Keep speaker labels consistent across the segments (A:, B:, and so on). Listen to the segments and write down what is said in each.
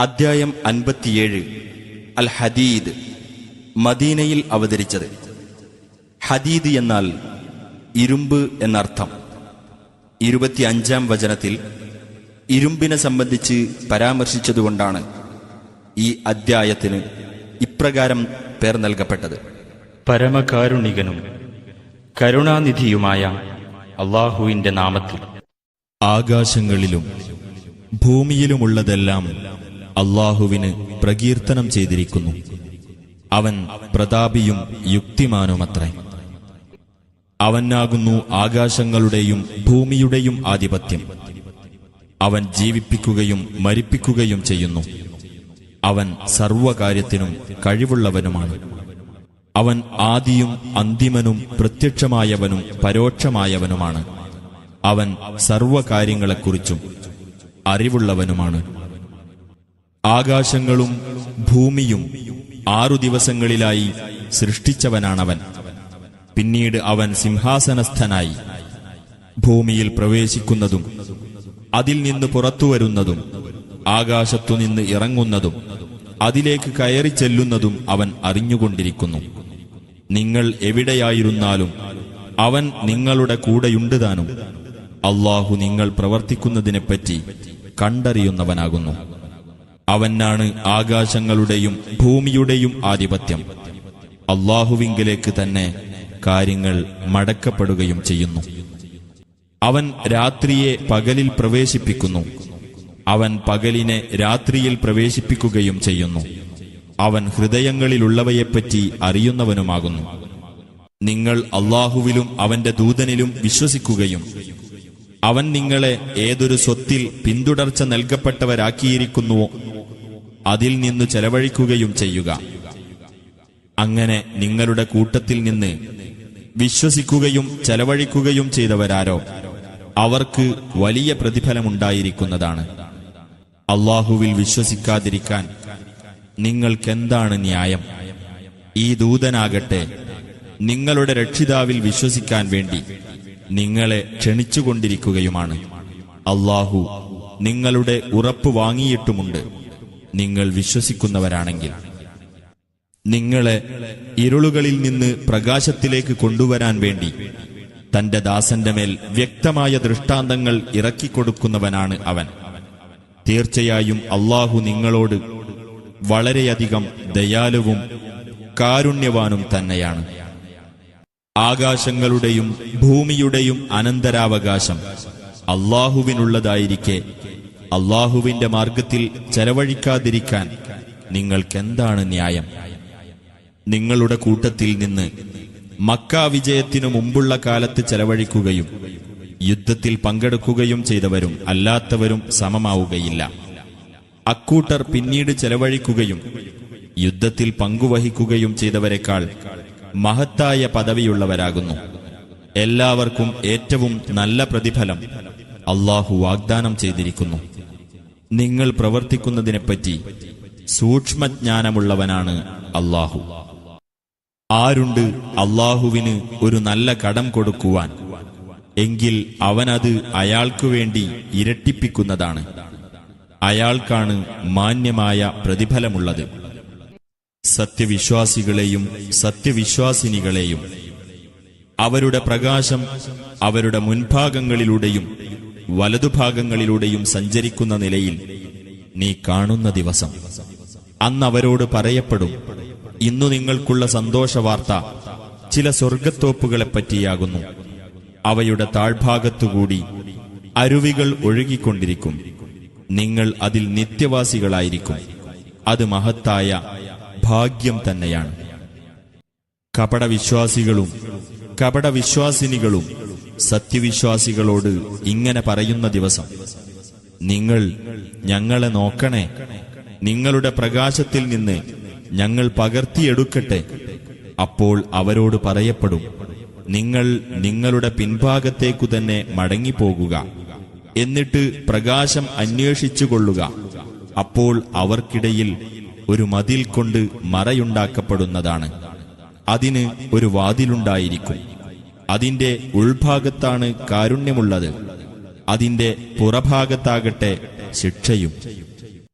A: അദ്ധ്യായം അൻപത്തിയേഴ്. അൽ ഹദീദ് മദീനയിൽ അവതരിച്ചത്. ഹദീദ് എന്നാൽ ഇരുമ്പ് എന്നർത്ഥം. ഇരുപത്തിയഞ്ചാം വചനത്തിൽ ഇരുമ്പിനെ സംബന്ധിച്ച് പരാമർശിച്ചതുകൊണ്ടാണ് ഈ അദ്ധ്യായത്തിന് ഇപ്രകാരം പേർ നൽകപ്പെട്ടത്.
B: പരമകാരുണികനും കരുണാനിധിയുമായ അള്ളാഹുവിന്റെ നാമത്തിൽ.
C: ആകാശങ്ങളിലും ഭൂമിയിലുമുള്ളതെല്ലാം അള്ളാഹുവിന് പ്രകീർത്തനം ചെയ്തിരിക്കുന്നു. അവൻ പ്രതാപിയും യുക്തിമാനുമത്രേ. അവനാകുന്നു ആകാശങ്ങളുടെയും ഭൂമിയുടെയും ആധിപത്യം. അവൻ ജീവിപ്പിക്കുകയും മരിപ്പിക്കുകയും ചെയ്യുന്നു. അവൻ സർവകാര്യത്തിനും കഴിവുള്ളവനുമാണ്. അവൻ ആദിയും അന്തിമനും പ്രത്യക്ഷമായവനും പരോക്ഷമായവനുമാണ്. അവൻ സർവകാര്യങ്ങളെക്കുറിച്ചും അറിവുള്ളവനുമാണ്. ആകാശങ്ങളും ഭൂമിയും ആറു ദിവസങ്ങളിലായി സൃഷ്ടിച്ചവനാണവൻ. പിന്നീട് അവൻ സിംഹാസനസ്ഥനായി ഭൂമിയിൽ പ്രവേശിക്കുന്നതും അതിൽ നിന്ന് പുറത്തുവരുന്നതും ആകാശത്തുനിന്ന് ഇറങ്ങുന്നതും അതിലേക്ക് കയറി ചെല്ലുന്നതും അവൻ അറിഞ്ഞുകൊണ്ടിരിക്കുന്നു. നിങ്ങൾ എവിടെയായിരുന്നാലും അവൻ നിങ്ങളുടെ കൂടെയുണ്ട് താനും അള്ളാഹു നിങ്ങൾ പ്രവർത്തിക്കുന്നതിനെപ്പറ്റി കണ്ടറിയുന്നവനാകുന്നു. അവനാണ് ആകാശങ്ങളുടെയും ഭൂമിയുടെയും ആധിപത്യം. അള്ളാഹുവിങ്കിലേക്ക് തന്നെ കാര്യങ്ങൾ മടക്കപ്പെടുകയും ചെയ്യുന്നു. അവൻ രാത്രിയെ പകലിൽ പ്രവേശിപ്പിക്കുന്നു. അവൻ പകലിനെ രാത്രിയിൽ പ്രവേശിപ്പിക്കുകയും ചെയ്യുന്നു. അവൻ ഹൃദയങ്ങളിലുള്ളവയെപ്പറ്റി അറിയുന്നവനുമാകുന്നു. നിങ്ങൾ അള്ളാഹുവിലും അവന്റെ ദൂതനിലും വിശ്വസിക്കുകയും അവൻ നിങ്ങളെ ഏതൊരു സ്വത്തിൽ പിന്തുടർച്ച നൽകപ്പെട്ടവരാക്കിയിരിക്കുന്നുവോ അതിൽ നിന്ന് ചെലവഴിക്കുകയും ചെയ്യുക. അങ്ങനെ നിങ്ങളുടെ കൂട്ടത്തിൽ നിന്ന് വിശ്വസിക്കുകയും ചെലവഴിക്കുകയും ചെയ്തവരാരോ? അവർക്ക് വലിയ പ്രതിഫലമുണ്ടായിരിക്കുന്നതാണ്. അള്ളാഹുവിൽ വിശ്വസിക്കാതിരിക്കാൻ നിങ്ങൾക്കെന്താണ് ന്യായം? ഈ ദൂതനാകട്ടെ നിങ്ങളുടെ രക്ഷിതാവിൽ വിശ്വസിക്കാൻ വേണ്ടി നിങ്ങളെ ക്ഷണിച്ചുകൊണ്ടിരിക്കുകയുമാണ്. അള്ളാഹു നിങ്ങളുടെ ഉറപ്പ് വാങ്ങിയിട്ടുമുണ്ട്. നിങ്ങൾ വിശ്വസിക്കുന്നവരാണെങ്കിൽ നിങ്ങളെ ഇരുളുകളിൽ നിന്ന് പ്രകാശത്തിലേക്ക് കൊണ്ടുവരാൻ വേണ്ടി തന്റെ ദാസന്റെ മേൽ വ്യക്തമായ ദൃഷ്ടാന്തങ്ങൾ ഇറക്കിക്കൊടുക്കുന്നവനാണ് അവൻ. തീർച്ചയായും അള്ളാഹു നിങ്ങളോട് വളരെയധികം ദയാലുവും കാരുണ്യവാനും തന്നെയാണ്. ആകാശങ്ങളുടെയും ഭൂമിയുടെയും അനന്തരാവകാശം അള്ളാഹുവിനുള്ളതായിരിക്കെ അള്ളാഹുവിന്റെ മാർഗത്തിൽ ചെലവഴിക്കാതിരിക്കാൻ നിങ്ങൾക്കെന്താണ് ന്യായം? നിങ്ങളുടെ കൂട്ടത്തിൽ നിന്ന് മക്ക വിജയത്തിനു മുമ്പുള്ള കാലത്ത് ചെലവഴിക്കുകയും യുദ്ധത്തിൽ പങ്കെടുക്കുകയും ചെയ്തവരും അല്ലാത്തവരും സമമാവുകയില്ല. അക്കൂട്ടർ പിന്നീട് ചെലവഴിക്കുകയും യുദ്ധത്തിൽ പങ്കുവഹിക്കുകയും ചെയ്തവരെക്കാൾ മഹത്തായ പദവിയുള്ളവരാകുന്നു. എല്ലാവർക്കും ഏറ്റവും നല്ല പ്രതിഫലം അള്ളാഹു വാഗ്ദാനം ചെയ്തിരിക്കുന്നു. നിങ്ങൾ പ്രവർത്തിക്കുന്നതിനെപ്പറ്റി സൂക്ഷ്മജ്ഞാനമുള്ളവനാണ് അള്ളാഹു ആരുണ്ട് അള്ളാഹുവിന് ഒരു നല്ല കടം കൊടുക്കുവാൻ? എങ്കിൽ അവനത് അയാൾക്കു വേണ്ടി ഇരട്ടിപ്പിക്കുന്നതാണ്. അയാൾക്കാണ് മാന്യമായ പ്രതിഫലമുള്ളത്. സത്യവിശ്വാസികളെയും സത്യവിശ്വാസിനികളെയും. അവരുടെ പ്രകാശം അവരുടെ മുൻഭാഗങ്ങളിലൂടെയും വലതുഭാഗങ്ങളിലൂടെയും സഞ്ചരിക്കുന്ന നിലയിൽ നീ കാണുന്ന ദിവസം. അന്നവരോട് പറയപ്പെടും ഇന്നു നിങ്ങൾക്കുള്ള സന്തോഷവാർത്ത ചില സ്വർഗത്തോപ്പുകളെപ്പറ്റിയാകുന്നു അവയുടെ താഴ്ഭാഗത്തുകൂടി അരുവികൾ ഒഴുകിക്കൊണ്ടിരിക്കും. നിങ്ങൾ അതിൽ നിത്യവാസികളായിരിക്കും. അത് മഹത്തായ ഭാഗ്യം തന്നെയാണ്. കപടവിശ്വാസികളും കപടവിശ്വാസിനികളും സത്യവിശ്വാസികളോട് ഇങ്ങനെ പറയുന്ന ദിവസം നിങ്ങൾ ഞങ്ങളെ നോക്കണേ. നിങ്ങളുടെ പ്രകാശത്തിൽ നിന്ന് ഞങ്ങൾ പകർത്തിയെടുക്കട്ടെ. അപ്പോൾ അവരോട് പറയപ്പെടും നിങ്ങൾ നിങ്ങളുടെ പിൻഭാഗത്തേക്കു തന്നെ മടങ്ങിപ്പോകുക. എന്നിട്ട് പ്രകാശം അന്വേഷിച്ചുകൊള്ളുക. അപ്പോൾ അവർക്കിടയിൽ ഒരു മതിൽ കൊണ്ട് മറയുണ്ടാക്കപ്പെടുന്നതാണ്. അതിന് ഒരു വാതിലുണ്ടായിരിക്കും. അതിന്റെ ഉൾഭാഗത്താണ് കാരുണ്യമുള്ളത്. അതിന്റെ പുറഭാഗത്താകട്ടെ ശിക്ഷയും.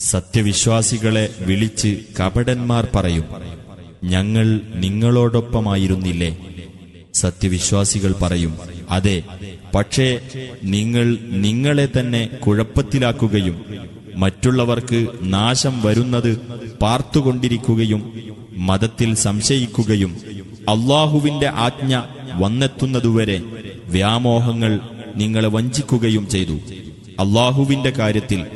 C: സത്യവിശ്വാസികളെ വിളിച്ച് കപടന്മാർ പറയും ഞങ്ങൾ നിങ്ങളോടൊപ്പമായിരുന്നില്ലേ? സത്യവിശ്വാസികൾ പറയും അതെ പക്ഷേ നിങ്ങൾ നിങ്ങളെ തന്നെ കുഴപ്പത്തിലാക്കുകയും മറ്റുള്ളവർക്ക് നാശം വരുന്നത് പാർത്തുകൊണ്ടിരിക്കുകയും മതത്തിൽ സംശയിക്കുകയും അള്ളാഹുവിന്റെ ആജ്ഞ വന്നെത്തുന്നതുവരെ വ്യാമോഹങ്ങൾ നിങ്ങളെ വഞ്ചിക്കുകയും ചെയ്തു. അള്ളാഹുവിന്റെ കാര്യത്തിൽ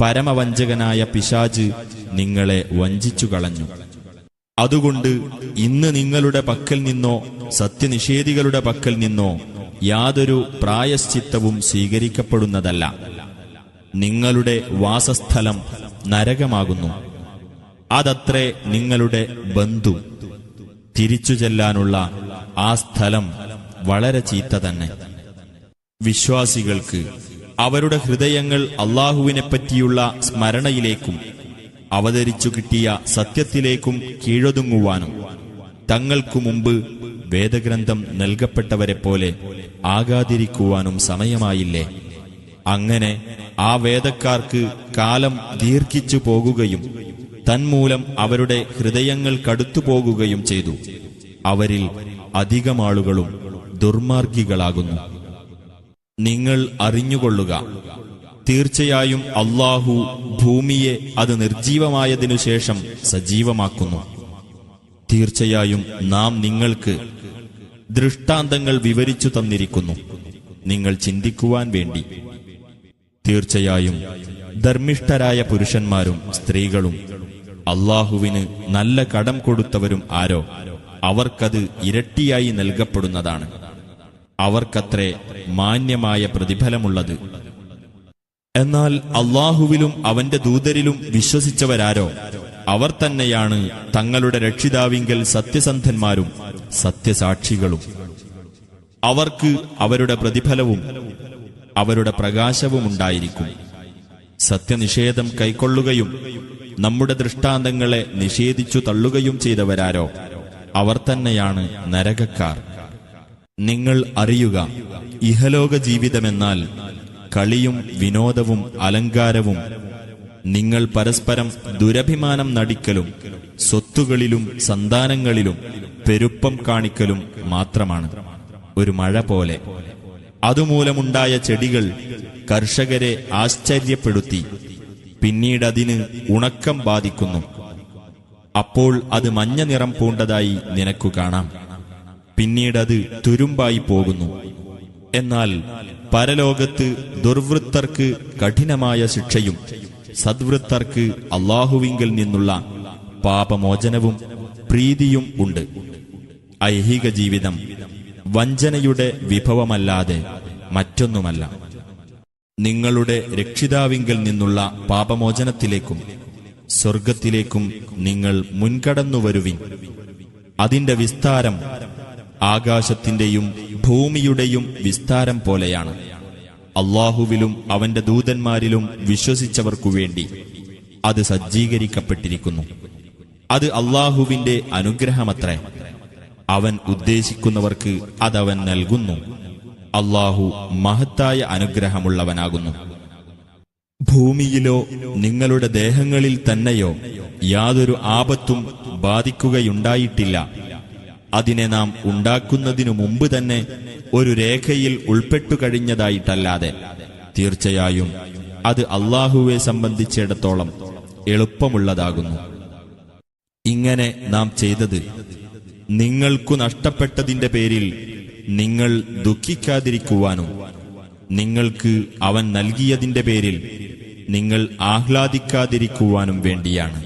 C: പരമവഞ്ചകനായ പിശാജ് നിങ്ങളെ വഞ്ചിച്ചു കളഞ്ഞു അതുകൊണ്ട് ഇന്ന് നിങ്ങളുടെ പക്കൽ നിന്നോ സത്യനിഷേധികളുടെ പക്കൽ നിന്നോ യാതൊരു പ്രായശ്ചിത്തവും സ്വീകരിക്കപ്പെടുന്നതല്ല. നിങ്ങളുടെ വാസസ്ഥലം നരകമാകുന്നു. അതത്രേ നിങ്ങളുടെ ബന്ധു. തിരിച്ചു ചെല്ലാനുള്ള ആ സ്ഥലം വളരെ ചീത്ത തന്നെ. വിശ്വാസികൾക്ക് അവരുടെ ഹൃദയങ്ങൾ അള്ളാഹുവിനെപ്പറ്റിയുള്ള സ്മരണയിലേക്കും അവതരിച്ചു കിട്ടിയ സത്യത്തിലേക്കും കീഴൊതുങ്ങുവാനും തങ്ങൾക്കു മുമ്പ് വേദഗ്രന്ഥം നൽകപ്പെട്ടവരെ പോലെ ആകാതിരിക്കുവാനും സമയമായില്ലേ? അങ്ങനെ ആ വേദക്കാർക്ക് കാലം ദീർഘിച്ചു പോകുകയും തന്മൂലം അവരുടെ ഹൃദയങ്ങൾ കടുത്തുപോകുകയും ചെയ്തു. അവരിൽ അധികമാളുകളും ദുർമാർഗികളാകുന്നു. നിങ്ങൾ അറിഞ്ഞുകൊള്ളുക തീർച്ചയായും അള്ളാഹു ഭൂമിയെ അത് നിർജീവമായതിനു ശേഷം സജീവമാക്കുന്നു. തീർച്ചയായും നാം നിങ്ങൾക്ക് ദൃഷ്ടാന്തങ്ങൾ വിവരിച്ചു തന്നിരിക്കുന്നു. നിങ്ങൾ ചിന്തിക്കുവാൻ വേണ്ടി. തീർച്ചയായും ധർമ്മിഷ്ഠരായ പുരുഷന്മാരും സ്ത്രീകളും അള്ളാഹുവിന് നല്ല കടം കൊടുത്തവരും ആരോ? അവർക്കത് ഇരട്ടിയായി നൽകപ്പെടുന്നതാണ്. അവർക്കത്രേ മാന്യമായ പ്രതിഫലമുള്ളത്. എന്നാൽ അള്ളാഹുവിലും അവന്റെ ദൂതരിലും വിശ്വസിച്ചവരാരോ? അവർ തന്നെയാണ് തങ്ങളുടെ രക്ഷിതാവിങ്കൽ സത്യസന്ധന്മാരും സത്യസാക്ഷികളും. അവർക്ക് അവരുടെ പ്രതിഫലവും അവരുടെ പ്രകാശവുമുണ്ടായിരിക്കും സത്യനിഷേധം കൈക്കൊള്ളുകയും നമ്മുടെ ദൃഷ്ടാന്തങ്ങളെ നിഷേധിച്ചു തള്ളുകയും ചെയ്തവരാരോ? അവർ തന്നെയാണ് നരകക്കാർ. നിങ്ങൾ അറിയുക ഇഹലോക ജീവിതമെന്നാൽ കളിയും വിനോദവും അലങ്കാരവും നിങ്ങൾ പരസ്പരം ദുരഭിമാനം നടിക്കലും സ്വത്തുകളിലും സന്താനങ്ങളിലും പെരുപ്പം കാണിക്കലും മാത്രമാണ്. ഒരു മഴ പോലെ. അതുമൂലമുണ്ടായ ചെടികൾ കർഷകരെ ആശ്ചര്യപ്പെടുത്തി. പിന്നീടതിന് ഉണക്കം ബാധിക്കുന്നു. അപ്പോൾ അത് മഞ്ഞ നിറം പൂണ്ടതായി നിനക്കു കാണാം. പിന്നീടത് തുരുമ്പായി പോകുന്നു. എന്നാൽ പരലോകത്ത് ദുർവൃത്തർക്ക് കഠിനമായ ശിക്ഷയും സദ്വൃത്തർക്ക് അള്ളാഹുവിങ്കിൽ നിന്നുള്ള പാപമോചനവും പ്രീതിയും ഉണ്ട്. ഐഹിക ജീവിതം വഞ്ചനയുടെ വിഭവമല്ലാതെ മറ്റൊന്നുമല്ല. നിങ്ങളുടെ രക്ഷിതാവിങ്കിൽ നിന്നുള്ള പാപമോചനത്തിലേക്കും സ്വർഗത്തിലേക്കും നിങ്ങൾ മുൻകടന്നു വരുവിൻ അതിന്റെ വിസ്താരം ആകാശത്തിന്റെയും ഭൂമിയുടെയും വിസ്താരം പോലെയാണ്. അള്ളാഹുവിലും അവന്റെ ദൂതന്മാരിലും വിശ്വസിച്ചവർക്കു വേണ്ടി അത് സജ്ജീകരിക്കപ്പെട്ടിരിക്കുന്നു. അത് അള്ളാഹുവിന്റെ അനുഗ്രഹമത്രേ. അവൻ ഉദ്ദേശിക്കുന്നവർക്ക് അതവൻ നൽകുന്നു. അള്ളാഹു മഹത്തായ അനുഗ്രഹമുള്ളവനാകുന്നു. ഭൂമിയിലോ നിങ്ങളുടെ ദേഹങ്ങളിൽ തന്നെയോ യാതൊരു ആപത്തും ബാധിക്കുകയുണ്ടായിട്ടില്ല. അതിനെ നാം ഉണ്ടാക്കുന്നതിനു മുമ്പ് തന്നെ ഒരു രേഖയിൽ ഉൾപ്പെട്ടു കഴിഞ്ഞതായിട്ടല്ലാതെ. തീർച്ചയായും അത് അള്ളാഹുവെ സംബന്ധിച്ചിടത്തോളം എളുപ്പമുള്ളതാകുന്നു. ഇങ്ങനെ നാം ചെയ്തത് നിങ്ങൾക്കു നഷ്ടപ്പെട്ടതിന്റെ പേരിൽ നിങ്ങൾ ദുഃഖിക്കാതിരിക്കുവാനും നിങ്ങൾക്ക് അവൻ നൽകിയതിന്റെ പേരിൽ നിങ്ങൾ ആഹ്ലാദിക്കാതിരിക്കുവാനും വേണ്ടിയാണ്.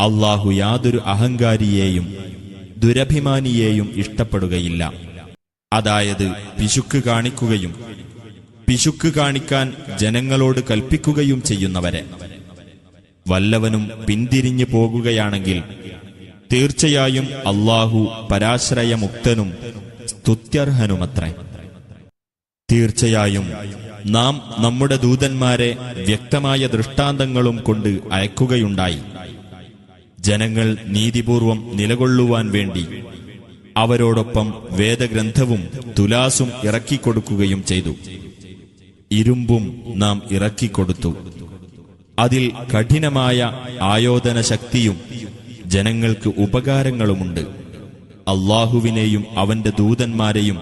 C: അള്ളാഹു യാതൊരു അഹങ്കാരിയെയും ദുരഭിമാനിയെയും ഇഷ്ടപ്പെടുകയില്ല. അതായത് പിശുക്ക് കാണിക്കുകയും പിശുക്ക് കാണിക്കാൻ ജനങ്ങളോട് കൽപ്പിക്കുകയും ചെയ്യുന്നവരെ. വല്ലവനും പിന്തിരിഞ്ഞു പോകുകയാണെങ്കിൽ തീർച്ചയായും അള്ളാഹു പരാശ്രയമുക്തനും സ്തുത്യർഹനുമത്രേ. തീർച്ചയായും നാം നമ്മുടെ ദൂതന്മാരെ വ്യക്തമായ ദൃഷ്ടാന്തങ്ങളും കൊണ്ട് അയക്കുകയുണ്ടായി. ജനങ്ങൾ നീതിപൂർവം നിലകൊള്ളുവാൻ വേണ്ടി അവരോടൊപ്പം വേദഗ്രന്ഥവും തുലാസും ഇറക്കിക്കൊടുക്കുകയും ചെയ്തു. ഇരുമ്പും നാം ഇറക്കിക്കൊടുത്തു. അതിൽ കഠിനമായ ആയോധന ശക്തിയും ജനങ്ങൾക്ക് ഉപകാരങ്ങളുമുണ്ട്. അള്ളാഹുവിനെയും അവന്റെ ദൂതന്മാരെയും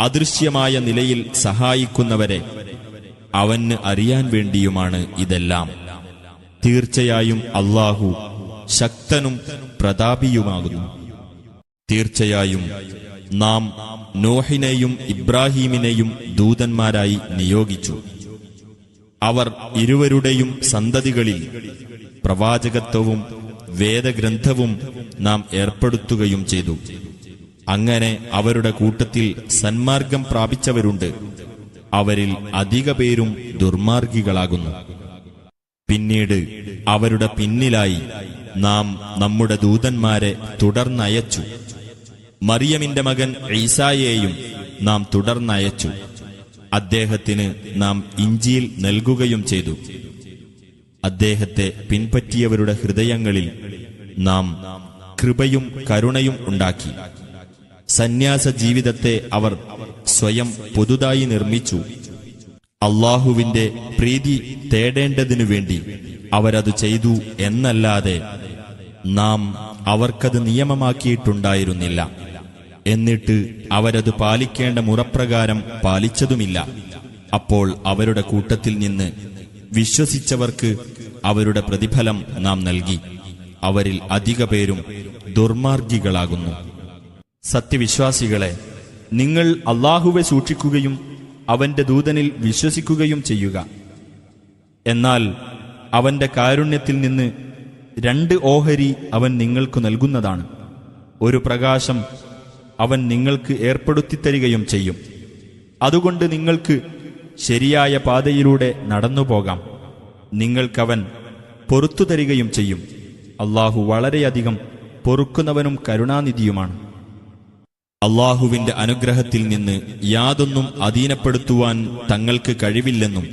C: അദൃശ്യമായ നിലയിൽ സഹായിക്കുന്നവരെ അവന് അറിയാൻ വേണ്ടിയുമാണ് ഇതെല്ലാം. തീർച്ചയായും അള്ളാഹു ശക്തനും പ്രതാപിയുമാകുന്നു. തീർച്ചയായും നാം നോഹിനെയും ഇബ്രാഹീമിനെയും ദൂതന്മാരായി നിയോഗിച്ചു. അവർ ഇരുവരുടെയും സന്തതികളിൽ പ്രവാചകത്വവും വേദഗ്രന്ഥവും നാം ഏർപ്പെടുത്തുകയും ചെയ്തു. അങ്ങനെ അവരുടെ കൂട്ടത്തിൽ സന്മാർഗം പ്രാപിച്ചവരുണ്ട്. അവരിൽ അധിക പേരും ദുർമാർഗികളാകുന്നു. പിന്നീട് അവരുടെ പിന്നിലായി നാം നമ്മുടെ ദൂതന്മാരെ തുടർന്നയച്ചു. മറിയമിന്റെ മകൻ ഈസായെയും നാം തുടർന്നയച്ചു. അദ്ദേഹത്തിന് നാം ഇഞ്ചിയിൽ നൽകുകയും ചെയ്തു. അദ്ദേഹത്തെ പിൻപറ്റിയവരുടെ ഹൃദയങ്ങളിൽ നാം കൃപയും കരുണയും ഉണ്ടാക്കി. സന്യാസ ജീവിതത്തെ അവർ സ്വയം പുതുതായി നിർമ്മിച്ചു. അള്ളാഹുവിന്റെ പ്രീതി തേടേണ്ടതിനു വേണ്ടി അവരത് ചെയ്തു എന്നല്ലാതെ നാം അവർക്കത് നിയമമാക്കിയിട്ടുണ്ടായിരുന്നില്ല. എന്നിട്ട് അവരത് പാലിക്കേണ്ട മുറപ്രകാരം പാലിച്ചതുമില്ല. അപ്പോൾ അവരുടെ കൂട്ടത്തിൽ നിന്ന് വിശ്വസിച്ചവർക്ക് അവരുടെ പ്രതിഫലം നാം നൽകി. അവരിൽ അധിക പേരും ദുർമാർഗികളാകുന്നു.
A: സത്യവിശ്വാസികളെ നിങ്ങൾ അള്ളാഹുവെ സൂക്ഷിക്കുകയും അവന്റെ ദൂതനിൽ വിശ്വസിക്കുകയും ചെയ്യുക. എന്നാൽ അവന്റെ കാരുണ്യത്തിൽ നിന്ന് രണ്ട് ഓഹരി അവൻ നിങ്ങൾക്ക് നൽകുന്നതാണ്. ഒരു പ്രകാശം അവൻ നിങ്ങൾക്ക് ഏർപ്പെടുത്തി തരികയും ചെയ്യും. അതുകൊണ്ട് നിങ്ങൾക്ക് ശരിയായ പാതയിലൂടെ നടന്നു നടന്നുപോകാം. നിങ്ങൾക്കവൻ പൊറത്തു തരികയും ചെയ്യും. അള്ളാഹു വളരെയധികം പൊറുക്കുന്നവനും കരുണാനിധിയുമാണ്.
C: അള്ളാഹുവിന്റെ അനുഗ്രഹത്തിൽ നിന്ന് യാതൊന്നും അധീനപ്പെടുത്തുവാൻ തങ്ങൾക്ക് കഴിവില്ലെന്നും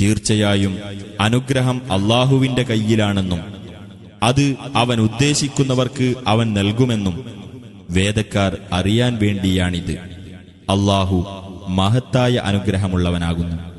C: തീർച്ചയായും അനുഗ്രഹം അള്ളാഹുവിന്റെ കയ്യിലാണെന്നും അത് അവൻ ഉദ്ദേശിക്കുന്നവർക്ക് അവൻ നൽകുമെന്നും വേദക്കാർ അറിയാൻ വേണ്ടിയാണിത്. അള്ളാഹു മഹത്തായ അനുഗ്രഹമുള്ളവനാകുന്നു.